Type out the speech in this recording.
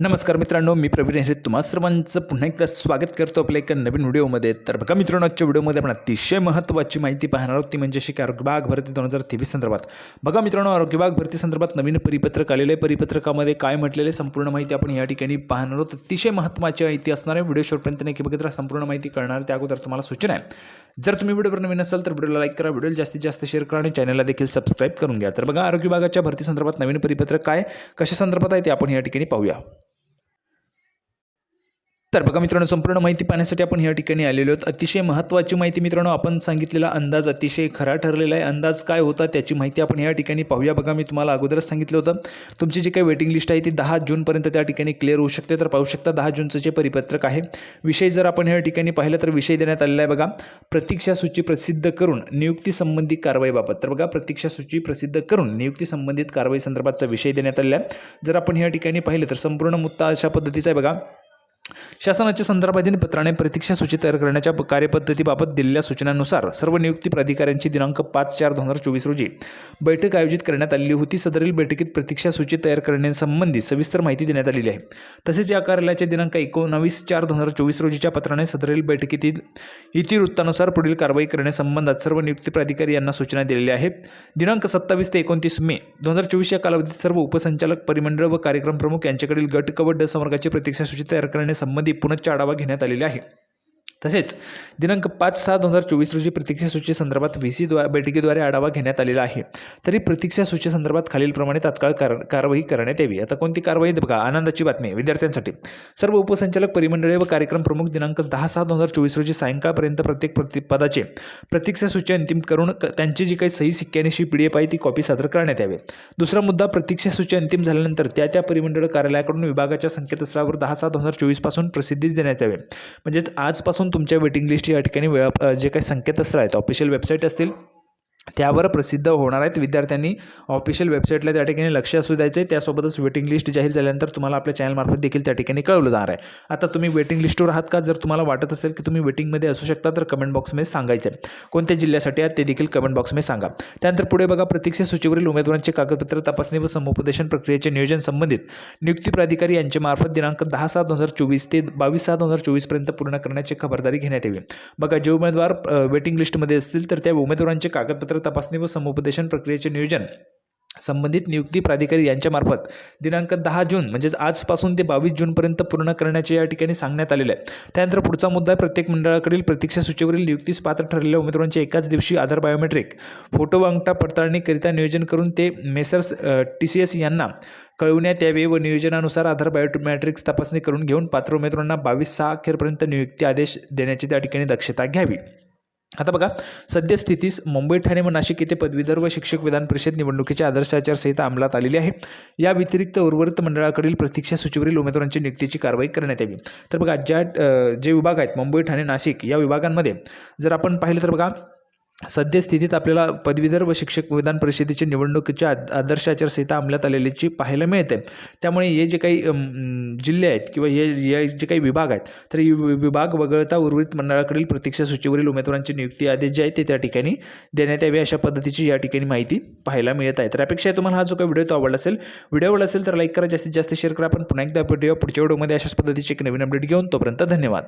नमस्कार मित्रांनो मी प्रवीण हेरे तुम्हा सर्वांचं. पुन्हा एकदा स्वागत करतो आपल्या एका नवीन व्हिडिओमध्ये. तर बघा मित्रांनो आजच्या व्हिडिओमध्ये आपण अतिशय महत्त्वाची माहिती पाहणार आहोत. ती म्हणजे अशी की आरोग्य बाग भरती दोन हजार तेवीस संदर्भात. बघा मित्रांनो आरोग्य विभाग भरती संदर्भात नवीन परिपत्रक आलेलं आहे. परिपत्रकामध्ये काय म्हटलेलं आहे संपूर्ण माहिती आपण या ठिकाणी पाहणार आहोत. अतिशय महत्त्वाची माहिती असणार आहे. व्हिडिओ शॉर्टपर्यंत नक्की बघत राहा. संपूर्ण माहिती कळणार त्या अगोदर तुम्हाला सूचना आहे. जर तुम्ही व्हिडिओवर नवीन असाल तर व्हिडिओला लाईक करा. व्हिडिओ जास्तीत जास्त शेअर करा आणि चॅनलला देखील सबस्क्राईब करून घ्या. तर बघा आरोग्य विभागाच्या भरती संदर्भात नवीन परिपत्रक काय कशा संदर्भात आहे ते आपण या ठिकाणी पाहूया. तर बघा मित्रांनो संपूर्ण माहिती पाहण्यासाठी आपण या ठिकाणी आलेलो आहोत. अतिशय महत्त्वाची माहिती मित्रांनो आपण सांगितलेला अंदाज अतिशय खरा ठरलेला आहे. अंदाज काय होता त्याची माहिती आपण या ठिकाणी पाहूया. बघा मी तुम्हाला अगोदरच सांगितलं होतं तुमची जी काही वेटिंग लिस्ट आहे ती दहा जूनपर्यंत त्या ठिकाणी क्लिअर होऊ शकते. तर पाहू शकता दहा जूनचं जे परिपत्रक आहे विषय जर आपण या ठिकाणी पाहिलं तर विषय देण्यात आलेला आहे बघा. प्रतीक्षा सूची प्रसिद्ध करून नियुक्ती संबंधित कारवाईबाबत तर बघा प्रतीक्षा सूची प्रसिद्ध करून नियुक्ती संबंधित कारवाई संदर्भातचा विषय देण्यात आलेला आहे. जर आपण या ठिकाणी पाहिलं तर संपूर्ण मुद्दा अशा पद्धतीचा आहे बघा. शासनाच्या संदर्भाधीन पत्राने प्रतीक्षा सूची तयार करण्याच्या कार्यपद्धतीबाबत दिलेल्या सूचनांनुसार सर्व नियुक्ती प्राधिकाऱ्यांची दिनांक पाच चार दोन हजार चोवीस रोजी बैठक आयोजित करण्यात आलेली होती. सदरील बैठकीत प्रतीक्षा सूची तयार करण्यासंबंधी सविस्तर माहिती देण्यात आलेली आहे. तसेच या कार्यालयाच्या दिनांक एकोणावीस चार दोन हजार चोवीस रोजीच्या पत्राने सदरील बैठकीतील इतिवृत्तानुसार पुढील कारवाई करण्यासंबंधात सर्व नियुक्ती प्राधिकारी यांना सूचना दिलेल्या आहेत. दिनांक सत्तावीस ते एकोणतीस मे दोन हजार चोवीस या कालावधीत सर्व उपसंचालक परिमंडळ व कार्यक्रम प्रमुख यांच्याकडील गट क व ड संवर्गाची प्रतीक्षा सूची तयार संबंधी पुनश्च आढावा घेण्यात आलेला आहे. तसेच दिनांक पाच सहा दोन हजार चोवीस रोजी प्रतीक्षा सूची संदर्भात व्ही सी द्वा बैठकीद्वारे आढावा घेण्यात आलेला आहे. तरी प्रतीक्षा सूची संदर्भात खालीलप्रमाणे तात्काळ कार कारवाई करण्यात यावी. आता कोणती कारवाई बघा. आनंदाची बातमी विद्यार्थ्यांसाठी. सर्व उपसंचालक परिमंडळे व कार्यक्रम प्रमुख दिनांक दहा सहा दोन हजार चोवीस रोजी सायंकाळपर्यंत प्रत्येक प्रति पदाचे प्रतीक्षा सूची अंतिम करून क- त्यांची जी काही सही सिक्क्यानीशी पी डी एफ आहे ती कॉपी सादर करण्यात यावी. दुसरा मुद्दा प्रतीक्षा सूची अंतिम झाल्यानंतर त्या त्या परिमंडळ कार्यालयाकडून विभागाच्या संकेतस्थळावर दहा सहा दोन हजार चोवीसपासून प्रसिद्धीच देण्यात यावे. म्हणजेच आजपासून तुमच्या वेटिंग लिस्टची या ठिकाणी वेळा जे काही संकेतस्थळ आहेत ऑफिशियल वेबसाईट असतील त्यावर प्रसिद्ध होणार आहेत. विद्यार्थ्यांनी ऑफिशियल वेबसाईटला त्या ठिकाणी लक्ष असू द्यायचं आहे त्यासोबतच वेटिंग लिस्ट जाहीर झाल्यानंतर तुम्हाला आपल्या चॅनलमार्फत देखील त्या ठिकाणी कळवलं जाणार आहे. आता तुम्ही वेटिंग लिस्टवर आहात का? जर तुम्हाला वाटत असेल की तुम्ही वेटिंगमध्ये असू शकता तर कमेंट बॉक्समध्ये सांगायचं आहे कोणत्या जिल्ह्यासाठी आहात ते देखील कमेंट बॉक्समध्ये सांगा. त्यानंतर पुढे बघा प्रतीक्षा सूचीवरील उमेदवारांचे कागदपत्र तपासणी व समुपदेशन प्रक्रियेचे नियोजन संबंधित नियुक्ती प्राधिकारी यांच्यामार्फत दिनांक दहा सात दोन हजार चोवीस ते बावीस सहा दोन हजार चोवीसपर्यंत पूर्ण करण्याची खबरदारी घेण्यात यावी. बघा जे उमेदवार वेटिंग लिस्टमध्ये असतील तर त्या उमेदवारांचे कागदपत्र तपासणी व समुपदेशन प्रक्रियेचे नियोजन संबंधित नियुक्ती प्राधिकारी यांच्यामार्फत दिनांक दहा जून म्हणजेच आजपासून ते बावीस जूनपर्यंत पूर्ण करण्याचे या ठिकाणी सांगण्यात आलेलं आहे. त्यानंतर पुढचा मुद्दा आहे प्रत्येक मंडळाकडील प्रतीक्षा सूचीवरील नियुक्तीस पात्र ठरलेल्या उमेदवारांचे एकाच दिवशी आधार बायोमेट्रिक फोटो व अंगठा पडताळणीकरिता नियोजन करून ते मेसर्स टी सी एस यांना कळवण्यात यावे व नियोजनानुसार आधार बायोमॅट्रिक्स तपासणी करून घेऊन पात्र उमेदवारांना बावीस सहा अखेरपर्यंत नियुक्ती आदेश देण्याची त्या ठिकाणी दक्षता घ्यावी. आता बघा सद्यस्थितीस मुंबई ठाणे व नाशिक येथे पदवीधर व शिक्षक विधान परिषद निवडणुकीची आदर्श आचारसंहिता अंमलात आलेली आहे. या व्यतिरिक्त उर्वरित मंडळाकडील प्रतीक्षा सूचीवरील उमेदवारांची नियुक्तीची कारवाई करण्यात यावी. तर बघा ज्या जे विभाग आहेत मुंबई ठाणे नाशिक या विभागांमध्ये जर आपण पाहिलं तर बघा सद्यस्थितीत आपल्याला पदवीधर व शिक्षक विधान परिषदेच्या निवडणुकीच्या आद- आदर्श आचारसंहिता अंमलात आलेलीची पाहायला मिळते. त्यामुळे हे जे काही जिल्हे आहेत किंवा हे हे जे काही विभाग आहेत तर वि- विभाग वगळता उर्वरित मंडळाकडील प्रतीक्षा सूचीवरील उमेदवारांची नियुक्ती आदेश जे आहे ते त्या ठिकाणी देण्यात यावे अशा पद्धतीची या ठिकाणी माहिती पाहायला मिळत आहे. तर अपेक्षा आहे तुम्हाला हा जो काही व्हिडिओ तो आवडला असेल व्हिडिओ आवडला असेल तर लाईक करा जास्तीत जास्त शेअर करा. आपण पुन्हा एकदा भेटूया पुढच्या व्हिडिओमध्ये अशाच पद्धतीची एक नवीन अपडेट घेऊन तोपर्यंत धन्यवाद.